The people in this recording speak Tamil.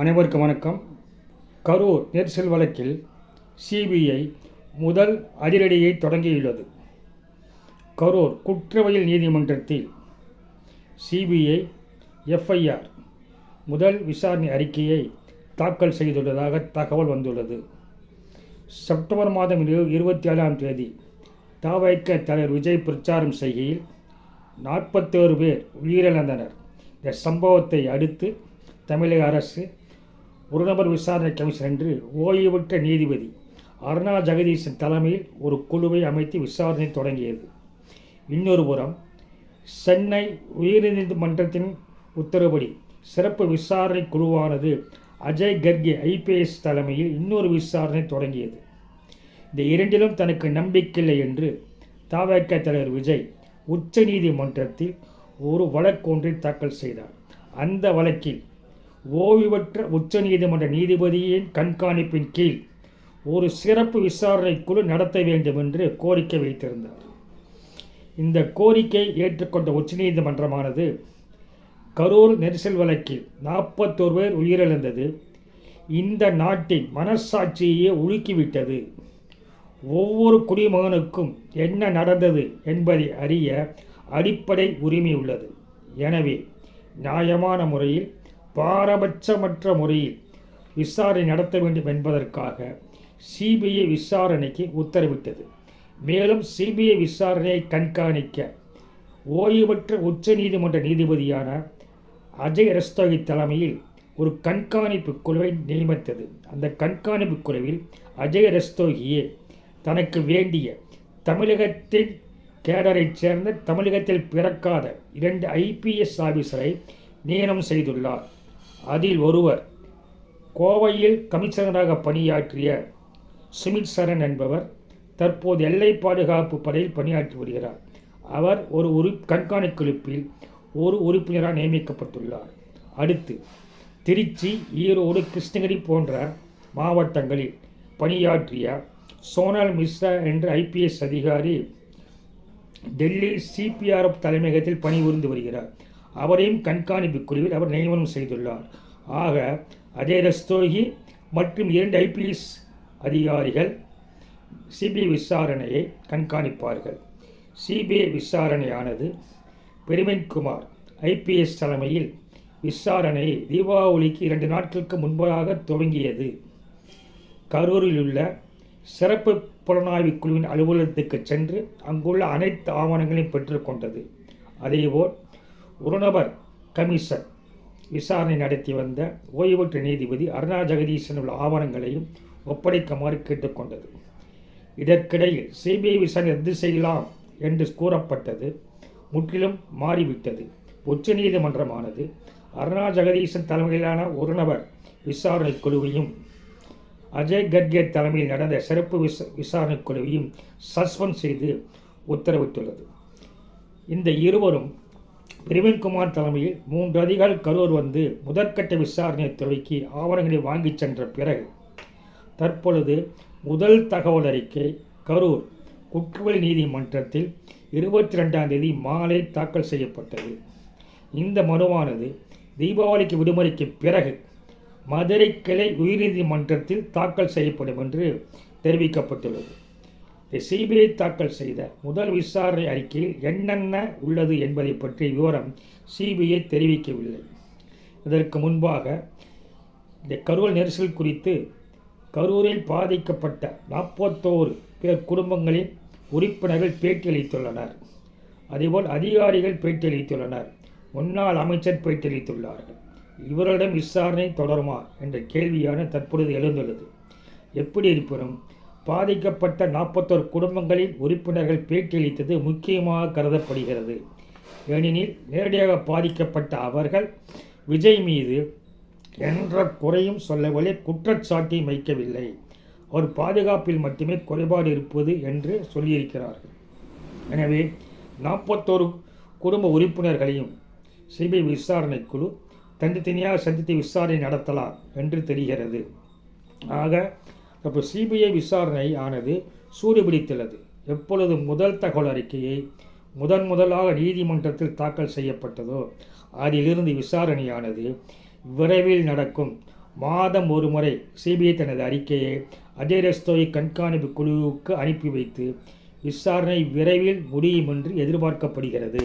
அனைவருக்கும் வணக்கம். கரூர் நெரிசல் வழக்கில் சிபிஐ முதல் அதிரடியை தொடங்கியுள்ளது. கரூர் குற்றவியல் நீதிமன்றத்தில் சிபிஐ எஃப்ஐஆர் முதல் விசாரணை அறிக்கையை தாக்கல் செய்துள்ளதாக தகவல் வந்துள்ளது. செப்டம்பர் மாதம் இருபத்தி ஏழாம் தேதி தாவைக்க தலைவர் விஜய் பிரச்சாரம் செய்கையில் நாற்பத்தோரு பேர் உயிரிழந்தனர். இந்த சம்பவத்தை அடுத்து தமிழக அரசு ஒரு நபர் விசாரணை கமிஷன் என்று ஓய்வு பெற்ற நீதிபதி அருணா ஜெகதீசன் தலைமையில் ஒரு குழுவை அமைத்து விசாரணை தொடங்கியது. இன்னொரு புறம் சென்னை உயர்நீதிமன்றத்தின் உத்தரவுபடி சிறப்பு விசாரணை குழுவானது அஜய் கர்கே ஐபிஎஸ் தலைமையில் இன்னொரு விசாரணை தொடங்கியது. இந்த இரண்டிலும் தனக்கு நம்பிக்கையில்லை என்று தாவேக்க தலைவர் விஜய் உச்ச நீதிமன்றத்தில் ஒரு வழக்கு ஒன்றை தாக்கல் செய்தார். அந்த வழக்கில் ஓய்வு பெற்ற உச்ச நீதிமன்ற நீதிபதியின் கண்காணிப்பின் கீழ் ஒரு சிறப்பு விசாரணை குழு நடத்த வேண்டும் என்று கோரிக்கை வைத்திருந்தார். இந்த கோரிக்கை ஏற்றுக்கொண்ட உச்சநீதிமன்றமானது கரூர் நெரிசல் வழக்கில் நாற்பத்தோரு பேர் உயிரிழந்தது. இந்த நாட்டின் மனசாட்சியையே உலுக்கிவிட்டது. ஒவ்வொரு குடிமகனுக்கும் என்ன நடந்தது என்பதை அறிய அடிப்படை உரிமை உள்ளது. எனவே நியாயமான முறையில் பாரபட்சமற்ற முறையில் விசாரணை நடத்த வேண்டும் என்பதற்காக சிபிஐ விசாரணைக்கு உத்தரவிட்டது. மேலும் சிபிஐ விசாரணையை கண்காணிக்க ஓய்வுபெற்ற உச்ச நீதிமன்ற நீதிபதியான அஜய் ரஸ்தோகி தலைமையில் ஒரு கண்காணிப்பு குழுவை நியமித்தது. அந்த கண்காணிப்பு குழுவில் அஜய் ரஸ்தோகியே தனக்கு வேண்டிய தமிழகத்தின் கேடரைச் சேர்ந்த தமிழகத்தில் பிறக்காத இரண்டு ஐபிஎஸ் ஆபீசரை நியமனம் செய்துள்ளார். அதில் ஒருவர் கோவையில் கமிஷனராக பணியாற்றிய சுமித் சரண் என்பவர் தற்போது எல்லை பாதுகாப்பு படையில் பணியாற்றி வருகிறார். அவர் ஒரு உறு கண்காணிக்குழுப்பில் ஒரு உறுப்பினராக நியமிக்கப்பட்டுள்ளார். அடுத்து திருச்சி ஈரோடு கிருஷ்ணகிரி போன்ற மாவட்டங்களில் பணியாற்றிய சோனல் மிஸ்ரா என்ற ஐபிஎஸ் அதிகாரி டெல்லி சிபிஆர்எஃப் தலைமையகத்தில் பணிபுரிந்து வருகிறார். அவரையும் கண்காணிப்பு குழுவில் அவர் நியமனம் செய்துள்ளார். ஆக அஜய் ரஸ்தோகி மற்றும் இரண்டு ஐபிஎஸ் அதிகாரிகள் சிபிஐ விசாரணையை கண்காணிப்பார்கள். சிபிஐ விசாரணையானது பிரவீன் ஐபிஎஸ் தலைமையில் விசாரணை தீபாவளிக்கு இரண்டு நாட்களுக்கு முன்பதாக துவங்கியது. கரூரில் உள்ள சிறப்பு புலனாய்வு குழுவின் அலுவலகத்துக்கு சென்று அங்குள்ள அனைத்து ஆவணங்களையும் பெற்றுக்கொண்டது அதேபோல் ஒரு நபர் கமிஷன் விசாரணை நடத்தி வந்த ஓய்வுற்ற நீதிபதி அருணா ஜெகதீசன் உள்ள ஆவணங்களையும் ஒப்படைக்குமாறு கேட்டுக்கொண்டது. இதற்கிடையில் சிபிஐ விசாரணை ரத்து செய்யலாம் என்று கூறப்பட்டது முற்றிலும் மாறிவிட்டது. உச்ச நீதிமன்றமானது அருணா ஜெகதீசன் தலைமையிலான ஒரு நபர் விசாரணை குழுவையும் அஜய் கட்கே தலைமையில் நடந்த சிறப்பு விச விசாரணை குழுவையும் சஸ்பெண்ட் செய்து உத்தரவிட்டுள்ளது. இந்த இருவரும் பிரவீன்குமார் தலைமையில் மூன்று அதிகாரிகள் கரூர் வந்து முதற்கட்ட விசாரணை துறைக்கு ஆவணங்களை வாங்கிச் சென்ற பிறகு தற்பொழுது முதல் தகவல் அறிக்கை கரூர் குற்றவியல் நீதிமன்றத்தில் இருபத்தி ரெண்டாம் தேதி மாலை தாக்கல் செய்யப்பட்டது. இந்த மனுவானது தீபாவளிக்கு விடுமுறைக்கு பிறகு மதுரை கிளை உயர்நீதிமன்றத்தில் தாக்கல் செய்யப்படும் என்று தெரிவிக்கப்பட்டுள்ளது. சிபிஐ தாக்கல் செய்த முதல் விசாரணை அறிக்கையில் என்னென்ன உள்ளது என்பதை பற்றிய விவரம் சிபிஐ தெரிவிக்கவில்லை. இதற்கு முன்பாக இந்த கரூர் நெரிசல் குறித்து கரூரில் பாதிக்கப்பட்ட நாற்பத்தோரு பேர் குடும்பங்களின் உறுப்பினர்கள் பேட்டியளித்துள்ளனர். அதேபோல் அதிகாரிகள் பேட்டியளித்துள்ளனர். முன்னாள் அமைச்சர் பேட்டியளித்துள்ளார்கள். இவரிடம் விசாரணை தொடருமா என்ற கேள்வியான தற்பொழுது எழுந்துள்ளது. எப்படி இருப்பினும் பாதிக்கப்பட்ட நாற்பத்தோரு குடும்பங்களின் உறுப்பினர்கள் பேட்டியளித்தது முக்கியமாக கருதப்படுகிறது. ஏனெனில் நேரடியாக பாதிக்கப்பட்ட அவர்கள் விஜய் மீது என்ற குறையும் சொல்லவில்லை குற்றச்சாட்டையும் வைக்கவில்லை. அவர் பாதுகாப்பில் மட்டுமே குறைபாடு இருப்பது என்று சொல்லியிருக்கிறார்கள். எனவே நாற்பத்தோரு குடும்ப உறுப்பினர்களையும் சிபிஐ விசாரணை குழு தனித்தனியாக சந்தித்து விசாரணை நடத்தலாம் என்று தெரிகிறது. ஆக அப்போ சிபிஐ விசாரணை ஆனது சூடுபிடித்துள்ளது. எப்பொழுது முதல் தகவல் அறிக்கையை முதன் முதலாக நீதிமன்றத்தில் தாக்கல் செய்யப்பட்டதோ அதிலிருந்து விசாரணையானது விரைவில் நடக்கும். மாதம் ஒரு முறை சிபிஐ தனது அறிக்கையை அஜய் ரஸ்தோய் கண்காணிப்பு குழுவுக்கு அனுப்பி வைத்து விசாரணை விரைவில் முடியும் என்று எதிர்பார்க்கப்படுகிறது.